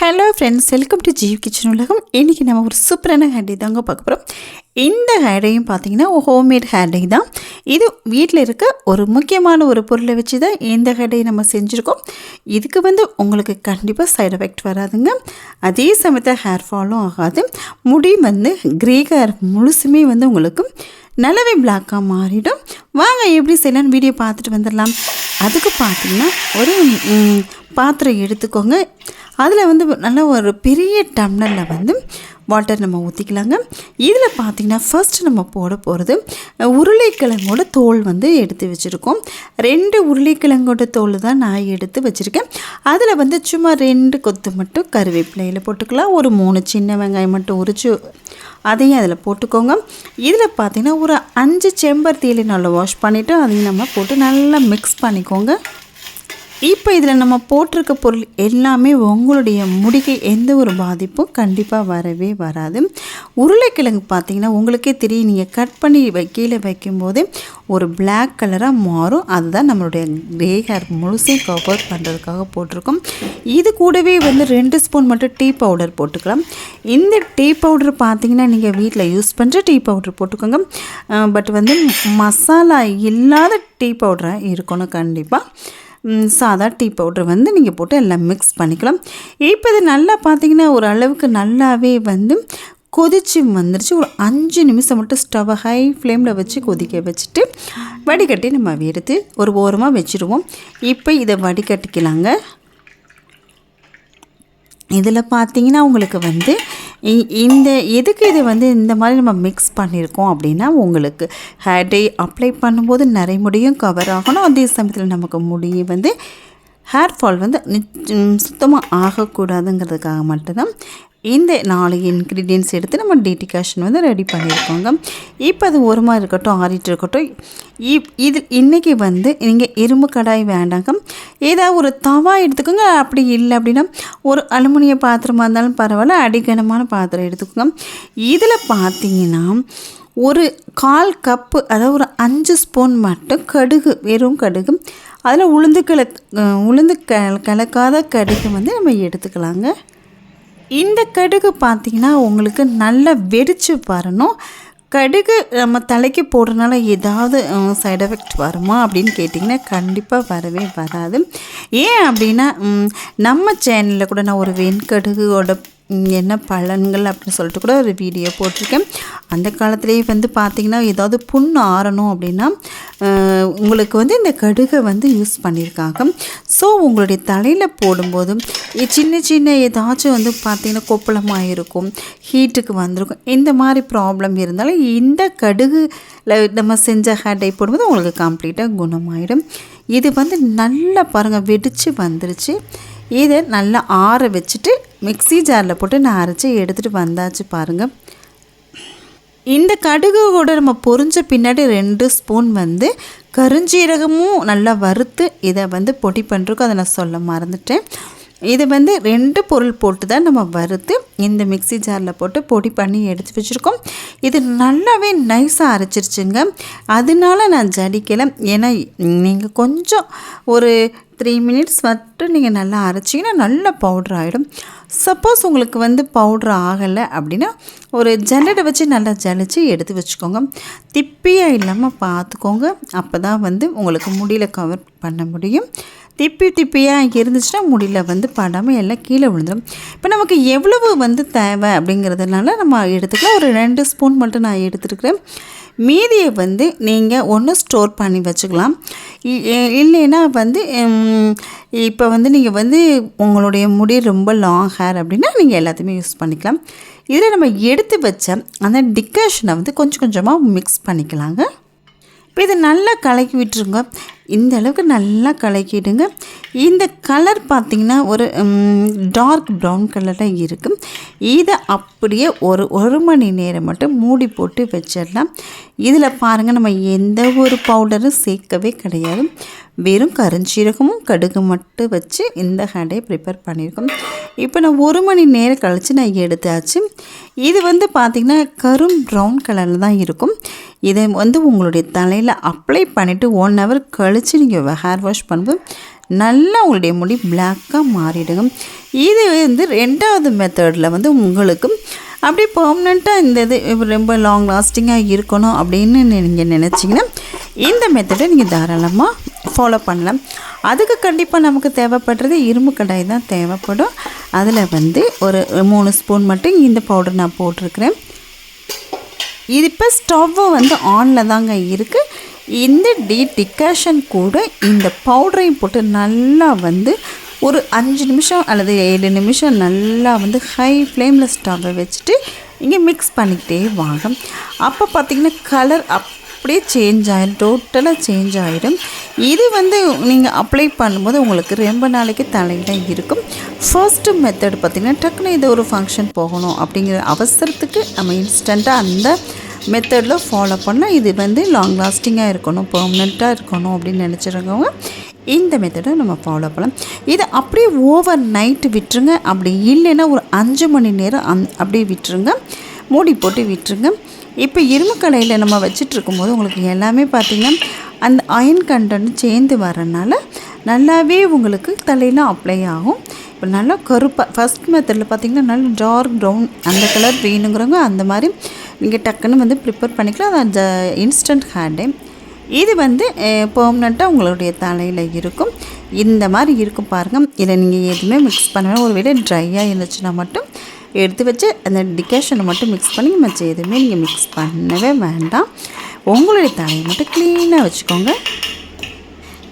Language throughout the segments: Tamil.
Hello friends welcome to Jeev kitchen உலகம். இன்றைக்கி நம்ம ஒரு சூப்பரான ஹேர் தாங்க பார்க்க போகிறோம் இந்த ஹேரையும் பார்த்தீங்கன்னா ஹோம்மேட் ஹேர் டை தான். இது வீட்டில் இருக்க ஒரு முக்கியமான ஒரு பொருளை வச்சு தான் இந்த ஹேர் நம்ம செஞ்சுருக்கோம். இதுக்கு வந்து உங்களுக்கு கண்டிப்பாக சைடு எஃபெக்ட் வராதுங்க. அதே சமயத்தில் ஹேர் ஃபாலும் ஆகாது. முடி வந்து கிரே ஹேர் முழுசுமே வந்து உங்களுக்கு நல்லாவே பிளாக்காக மாறிடும். வாங்க எப்படி செய்யலான்னு வீடியோ பார்த்துட்டு வந்துடலாம். அதுக்கு பார்த்தீங்கன்னா ஒரு பாத்திரம் எடுத்துக்கோங்க. அதில் வந்து நல்ல ஒரு பெரிய டம்ளரில் வந்து வாட்டர் நம்ம ஊற்றிக்கலாங்க இதில் பார்த்தீங்கன்னா ஃபஸ்ட்டு நம்ம போட போகிறது உருளைக்கிழங்கோட தோல் வந்து எடுத்து வச்சுருக்கோம். ரெண்டு உருளைக்கிழங்கோட தோல் தான் நான் எடுத்து வச்சுருக்கேன். அதில் வந்து சும்மா ரெண்டு கொத்து மட்டும் கருவேப்பிலையில் போட்டுக்கலாம். ஒரு மூணு சின்ன வெங்காயம் மட்டும் உரிச்சு அதையும் அதில் போட்டுக்கோங்க. இதில் பார்த்தீங்கன்னா ஒரு அஞ்சு செம்பருத்தியிலையும் நல்லா வாஷ் பண்ணிவிட்டு அதையும் நம்ம போட்டு நல்லா மிக்ஸ் பண்ணிக்கோங்க. இப்போ இதில் நம்ம போட்டிருக்க பொருள் எல்லாமே உங்களுடைய முடிக்கு எந்த ஒரு பாதிப்பும் கண்டிப்பாக வரவே வராது. உருளைக்கிழங்கு பார்த்தீங்கன்னா உங்களுக்கே தெரியும். நீங்கள் கட் பண்ணி வை கீழே வைக்கும்போதே ஒரு பிளாக் கலராக மாறும். அதுதான் நம்மளுடைய கிரே ஹேர் முழுசையும் கவர் பண்ணுறதுக்காக போட்டிருக்கோம். இது கூடவே வந்து ரெண்டு ஸ்பூன் மட்டும் டீ பவுடர் போட்டுக்கலாம். இந்த டீ பவுடர் பார்த்தீங்கன்னா நீங்கள் வீட்டில் யூஸ் பண்ணுற டீ பவுடர் போட்டுக்கோங்க. பட் வந்து மசாலா இல்லாத டீ பவுடராக இருக்கணும் கண்டிப்பாக சாதா டீ பவுடர் வந்து நீங்கள் போட்டு எல்லாம் மிக்ஸ் பண்ணிக்கலாம். இப்போ இது நல்லா பார்த்தீங்கன்னா ஒரு அளவுக்கு நல்லாவே வந்து கொதிச்சு வந்துருச்சு. ஒரு அஞ்சு நிமிஷம் மட்டும் ஸ்டவ்வை ஹை ஃப்ளேமில் வச்சு கொதிக்க வச்சுட்டு வடிகட்டி நம்ம எடுத்து ஒரு ஓரமாக வச்சுருவோம். இப்போ இதை வடிகட்டிக்கலாங்க. இதில் பார்த்தீங்கன்னா உங்களுக்கு வந்து இந்த எதுக்கு இது வந்து இந்த மாதிரி நம்ம மிக்ஸ் பண்ணியிருக்கோம் அப்படின்னா உங்களுக்கு ஹேர் அப்ளை பண்ணும்போது நிறைய முடியும் கவர் ஆகணும். அதே சமயத்தில் நமக்கு முடியை வந்து ஹேர் ஃபால் வந்து சுத்தமாக ஆகக்கூடாதுங்கிறதுக்காக மட்டும்தான் இந்த நாலு இன்க்ரீடியன்ஸ் எடுத்து நம்ம டிடிகாஷன் வந்து ரெடி பண்ணியிருக்கோங்க. இப்போ அது ஓரமாக இருக்கட்டும் ஆறிட்டு இருக்கட்டும் இப் இது இன்றைக்கி வந்து நீங்கள் இரும்பு கடாய் வேண்டாங்க. ஏதாவது ஒரு தவா எடுத்துக்கோங்க. அப்படி இல்லை அப்படின்னா ஒரு அலுமினிய பாத்திரமாக இருந்தாலும் பரவாயில்ல அடிக்கனமான பாத்திரம் எடுத்துக்கோங்க. இதில் பார்த்தீங்கன்னா ஒரு கால் கப்பு அதாவது ஒரு அஞ்சு ஸ்பூன் மட்டும் கடுகு வெறும் கடுகு. அதில் உளுந்து கல உளுந்து க கலக்காத கடுகு வந்து நம்ம எடுத்துக்கலாங்க. இந்த கடுகு பார்த்திங்கன்னா உங்களுக்கு நல்லா வெடிச்சு வரணும். கடுகு நம்ம தலைக்கு போடுறதுனால ஏதாவது சைட் எஃபெக்ட் வருமா அப்படின்னு கேட்டிங்கன்னா கண்டிப்பாக வரவே வராது. ஏன் அப்படின்னா நம்ம சேனலில் கூட நான் ஒரு வெண்கடுகோட என்ன பலன்கள் அப்படின்னு சொல்லிட்டு கூட ஒரு வீடியோ போட்டிருக்கேன். அந்த காலத்துலேயே வந்து பார்த்திங்கன்னா ஏதாவது புண்ணு ஆறணும் அப்படின்னா உங்களுக்கு வந்து இந்த கடுகை வந்து யூஸ் பண்ணியிருக்காங்க. ஸோ உங்களுடைய தலையில் போடும்போதும் சின்ன சின்ன ஏதாச்சும் வந்து பார்த்திங்கன்னா கொப்பளமாக இருக்கும் ஹீட்டுக்கு வந்திருக்கும் இந்த மாதிரி ப்ராப்ளம் இருந்தாலும் இந்த கடுகுல நம்ம செஞ்ச ஹேர் டை போடும்போது உங்களுக்கு கம்ப்ளீட்டாக குணமாயிடும். இது வந்து நல்லா பாருங்கள் வெடித்து வந்துருச்சு. இதை நல்லா ஆற வச்சுட்டு மிக்ஸி ஜாரில் போட்டு நான் அரைச்சி எடுத்துகிட்டு வந்தாச்சு பாருங்கள் இந்த கடுகு கூட நம்ம பொரிஞ்ச பின்னாடி ரெண்டு ஸ்பூன் வந்து கருஞ்சீரகமும் நல்லா வறுத்து இதை வந்து பொடி பண்ணுறோம் அதை நான் சொல்ல மறந்துட்டேன். இது வந்து ரெண்டு பொருள் போட்டு தான் நம்ம வறுத்து இந்த மிக்ஸி ஜாரில் போட்டு பொடி பண்ணி எடுத்து வச்சுருக்கோம். இது நல்லாவே நைஸாக அரைச்சிருச்சுங்க. அதனால நான் ஜடிக்கலை. ஏன்னா நீங்கள் கொஞ்சம் ஒரு த்ரீ மினிட்ஸ் மட்டும் நீங்கள் நல்லா அரைச்சிங்கன்னா நல்லா பவுட்ரு ஆகிடும் சப்போஸ் உங்களுக்கு வந்து பவுட்ரு ஆகலை அப்படின்னா ஒரு ஜல்லடை வச்சு நல்லா ஜலிச்சு எடுத்து வச்சுக்கோங்க. திப்பியாக இல்லாமல் பார்த்துக்கோங்க. அப்போ தான் வந்து உங்களுக்கு முடியல கவர் பண்ண முடியும். திப்பி திப்பியாக இருந்துச்சுன்னா முடியல வந்து படாமல் எல்லாம் கீழே விழுந்துடும் இப்போ நமக்கு எவ்வளவு வந்து தேவை அப்படிங்கிறதுனால நம்ம எடுத்துக்கலாம். ஒரு ரெண்டு ஸ்பூன் மட்டும் நான் எடுத்துருக்கிறேன். மீதியை வந்து நீங்கள் ஒன்று ஸ்டோர் பண்ணி வச்சுக்கலாம். இ- இல்லைன்னா வந்து இப்போ வந்து நீங்கள் வந்து உங்களுடைய முடி ரொம்ப லாங் ஹேர் அப்படின்னா நீங்கள் எல்லாத்தையுமே யூஸ் பண்ணிக்கலாம். இதில் நம்ம எடுத்து வச்ச அந்த டிகாஷனை வந்து கொஞ்சம் கொஞ்சமாக மிக்ஸ் பண்ணிக்கலாங்க. இப்போ இதை நல்லா கலக்கி விட்டுருங்க. இந்த அளவுக்கு நல்லா கலக்கிடுங்க. இந்த கலர் பார்த்திங்கன்னா ஒரு டார்க் ப்ரௌன் கலரில் இருக்கும் இதை அப்படியே ஒரு ஒரு மணி நேரம் மட்டும் மூடி போட்டு வச்சிடலாம். இதில் பாருங்கள் நம்ம எந்த ஒரு பவுடரும் சேர்க்கவே கிடையாது. வெறும் கருஞ்சீரகமும் கடுகு மட்டும் வச்சு இந்த ஹேண்டையை ப்ரிப்பேர் பண்ணியிருக்கோம் இப்போ நான் ஒரு மணி நேரம் கழித்து நான் எடுத்தாச்சு. இது வந்து பார்த்திங்கன்னா கரும் ப்ரௌன் கலரில் தான் இருக்கும். இதை வந்து உங்களுடைய தலையில் அப்ளை பண்ணிவிட்டு ஒன் ஹவர் கழித்து நீங்கள் ஹேர் வாஷ் பண்ணும்போது நல்லா உங்களுடைய முடி பிளாக்காக மாறிடுங்க. இது வந்து ரெண்டாவது மெத்தடில் வந்து உங்களுக்கு அப்படியே பர்மனெண்ட்டாக இந்த இது ரொம்ப லாங் லாஸ்டிங்காக இருக்கணும் அப்படின்னு நீங்கள் நினச்சிங்கன்னா இந்த மெத்தடை நீங்கள் தாராளமாக ஃபாலோ பண்ணலாம். அதுக்கு கண்டிப்பாக நமக்கு தேவைப்படுறது இரும்பு கடாய் தான் தேவைப்படும். அதில் வந்து ஒரு மூணு ஸ்பூன் மட்டும் இந்த பவுடர் நான் போட்டிருக்கிறேன். இது இப்போ ஸ்டவ்வு வந்து ஆனில் தாங்க இருக்குது இந்த டீ டிகாஷன் கூட இந்த பவுடரையும் போட்டு நல்லா வந்து ஒரு அஞ்சு நிமிஷம் அல்லது ஏழு நிமிஷம் நல்லா வந்து ஹை ஃப்ளேமில் ஸ்டவ்வை வச்சுட்டு இங்கே மிக்ஸ் பண்ணிக்கிட்டே வாங்க. அப்போ பார்த்திங்கன்னா கலர் அப்படியே சேஞ்ச் ஆகிடும் டோட்டலாக சேஞ்ச் ஆகிடும் இது வந்து நீங்கள் அப்ளை பண்ணும்போது உங்களுக்கு ரொம்ப நாளைக்கு தலையில் இருக்கும். ஃபர்ஸ்ட்டு மெத்தட் பார்த்திங்கன்னா டக்குன்னு இது ஒரு ஃபங்க்ஷன் போகணும் அப்படிங்கிற அவசரத்துக்கு நம்ம இன்ஸ்டண்ட்டாக அந்த மெத்தடில் ஃபாலோ பண்ணால் இது வந்து லாங் லாஸ்டிங்காக இருக்கணும் பர்மனெண்ட்டாக இருக்கணும் அப்படின்னு நினச்சிருக்கவங்க இந்த மெத்தடை நம்ம ஃபாலோ பண்ணலாம். இதை அப்படியே ஓவர் நைட்டு விட்டுருங்க. அப்படி இல்லைன்னா ஒரு அஞ்சு மணி நேரம் அந் அப்படியே விட்டுருங்க. மூடி போட்டு விட்டுருங்க. இப்போ இரும்பு கடையில் நம்ம வச்சுட்ருக்கும்போது உங்களுக்கு எல்லாமே பார்த்திங்கன்னா அந்த அயன் கண்டென்ட் சேர்ந்து வரனால நல்லாவே உங்களுக்கு தலையில் அப்ளை ஆகும். இப்போ நல்லா கருப்பாக ஃபஸ்ட் மெத்தடில் பார்த்திங்கன்னா நல்லா டார்க் ப்ரௌன் அந்த கலர் வேணுங்கிறவங்க அந்த மாதிரி நீங்கள் டக்குன்னு வந்து ப்ரிப்பேர் பண்ணிக்கலாம். அது இன்ஸ்டன்ட் ஹேர் இது வந்து பெர்மனெண்ட்டாக உங்களுடைய தலையில் இருக்கும். இந்த மாதிரி இருக்கும் பாருங்கள் இதை நீங்கள் எதுவுமே மிக்ஸ் பண்ணணும் ஒரு வேளை ட்ரையாக இருந்துச்சுன்னா மட்டும் எடுத்து வச்சு அந்த டிகேஷனை மட்டும் மிக்ஸ் பண்ணி மற்ற எதுவுமே நீங்கள் மிக்ஸ் பண்ணவே வேண்டாம். உங்களுடைய தலையை மட்டும் க்ளீனாக வச்சுக்கோங்க.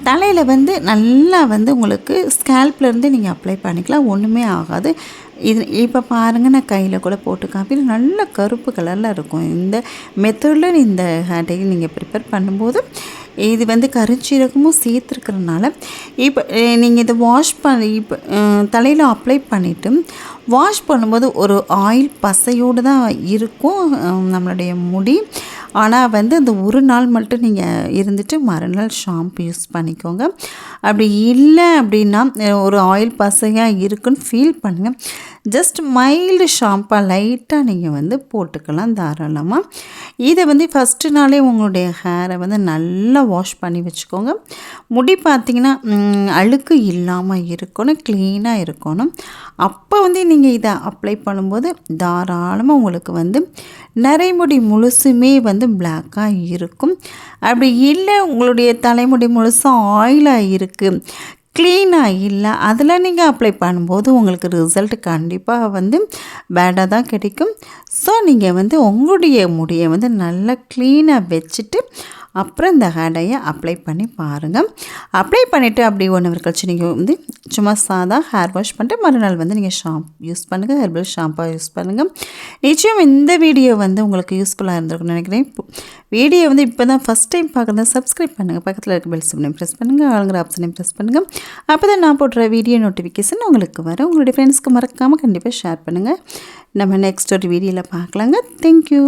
தலையில் வந்து நல்லா வந்து உங்களுக்கு ஸ்கேல்ப்லேருந்து நீங்கள் அப்ளை பண்ணிக்கலாம். ஒன்றுமே ஆகாது. இது இப்போ பாருங்கள் நான் கையில் கூட போட்டு காப்பி நல்ல கருப்பு கலரில் இருக்கும். இந்த மெத்தடில் இந்த ஹேர் நீங்கள் ப்ரிப்பேர் பண்ணும்போது இது வந்து கருஞ்சீரகமும் சேர்த்துருக்கிறதுனால இப்போ நீங்கள் இதை வாஷ் பண்ணி இப்போ தலையில் அப்ளை பண்ணிவிட்டு வாஷ் பண்ணும்போது ஒரு ஆயில் பசையோடு தான் இருக்கும் நம்மளுடைய முடி. ஆனால் வந்து அந்த ஒரு நாள் மட்டும் நீங்கள் இருந்துட்டு மறுநாள் ஷாம்பு யூஸ் பண்ணிக்கோங்க. அப்படி இல்லை அப்படின்னா ஒரு ஆயில் பசையாக இருக்குன்னு ஃபீல் பண்ணுங்கள் ஜஸ்ட் மைல்டு ஷாம்பாக லைட்டாக நீங்கள் வந்து போட்டுக்கலாம் தாராளமாக இதை வந்து ஃபஸ்ட்டு நாளே உங்களுடைய ஹேரை வந்து நல்லா வாஷ் பண்ணி வச்சுக்கோங்க. முடி பார்த்திங்கன்னா அழுக்கு இல்லாமல் இருக்கணும் க்ளீனாக இருக்கணும். அப்போ வந்து நீங்கள் இதை அப்ளை பண்ணும்போது தாராளமாக உங்களுக்கு வந்து நரைமுடி முழுசுமே வந்து பிளாக்காக இருக்கும். அப்படி இல்லை உங்களுடைய தலைமுடி முழுசும் ஆயிலாக இருக்குது க்ளீனாக இல்லை அதில் நீங்கள் அப்ளை பண்ணும்போது உங்களுக்கு ரிசல்ட் கண்டிப்பாக வந்து பேடாக தான் கிடைக்கும். ஸோ நீங்கள் வந்து உங்களுடைய முடியை வந்து நல்லா க்ளீனாக வச்சுட்டு அப்புறம் இந்த ஹேடையை அப்ளை பண்ணி பாருங்கள் அப்ளை பண்ணிவிட்டு அப்படி ஒன்று ஒரு கழிச்சு நீங்கள் வந்து சும்மா சாதா ஹேர் வாஷ் பண்ணிட்டு மறுநாள் வந்து நீங்கள் ஷாம்பு யூஸ் பண்ணுங்கள் ஹெர்பல் ஷாம்பாக யூஸ் பண்ணுங்கள் நிச்சயம் இந்த வீடியோ வந்து உங்களுக்கு யூஸ்ஃபுல்லாக இருந்திருக்கும்னு நினைக்கிறேன். வீடியோ வந்து இப்போ தான் ஃபஸ்ட் டைம் பார்க்குறதா சப்ஸ்கிரைப் பண்ணுங்கள் பக்கத்தில் இருக்க பெல் சிம்னையும் ப்ரெஸ் பண்ணுங்கள் ஆளுங்கிற ஆப்ஷனையும் ப்ரெஸ் பண்ணுங்கள் அப்போ தான் நான் போடுற வீடியோ நோட்டிஃபிகேஷன் உங்களுக்கு வரும். உங்களுடைய ஃப்ரெண்ட்ஸ்க்கு மறக்காமல் கண்டிப்பாக ஷேர் பண்ணுங்கள் நம்ம நெக்ஸ்ட் ஒரு வீடியோவில் பார்க்கலாங்க. தேங்க்யூ